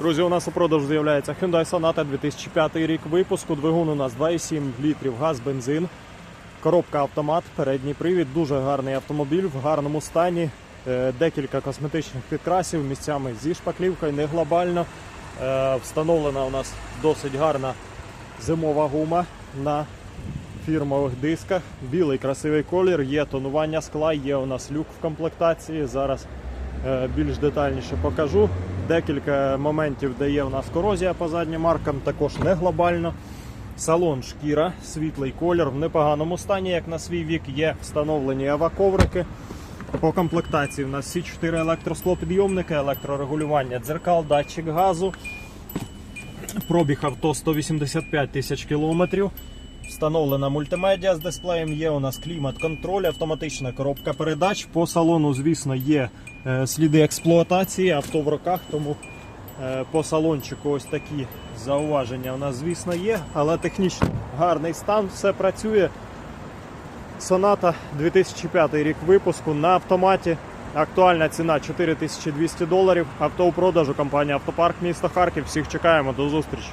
Друзі, у нас у продаж з'являється Hyundai Sonata 2005 рік випуску. Двигун у нас 2,7 літрів газ, бензин. Коробка автомат, передній привід, дуже гарний автомобіль в гарному стані. Е, Декілька косметичних підкрасів місцями зі шпаклівкою, не глобально. Е, Встановлена у нас досить гарна зимова гума на фірмових дисках. Білий красивий колір, є тонування скла, є у нас люк в комплектації. Зараз більш детальніше покажу. Декілька моментів, де є у нас корозія по заднім маркам, також не глобально. Салон шкіра, світлий колір в непоганому стані, як на свій вік, є встановлені аваковрики. По комплектації у нас всі 4 електросклопідйомники, електрорегулювання дзеркал, датчик газу. Пробіг авто 185 тисяч кілометрів. Встановлена мультимедіа з дисплеєм. Є у нас клімат-контроль, автоматична коробка передач. По салону, звісно, є е, сліди експлуатації, авто в руках, тому е, по салончику ось такі зауваження у нас, звісно, є, але технічно гарний стан, все працює. Соната 2005 рік випуску на автоматі. Актуальна ціна 4200 доларів. Авто у продажу компанія Автопарк місто Харків. Всіх чекаємо до зустрічі.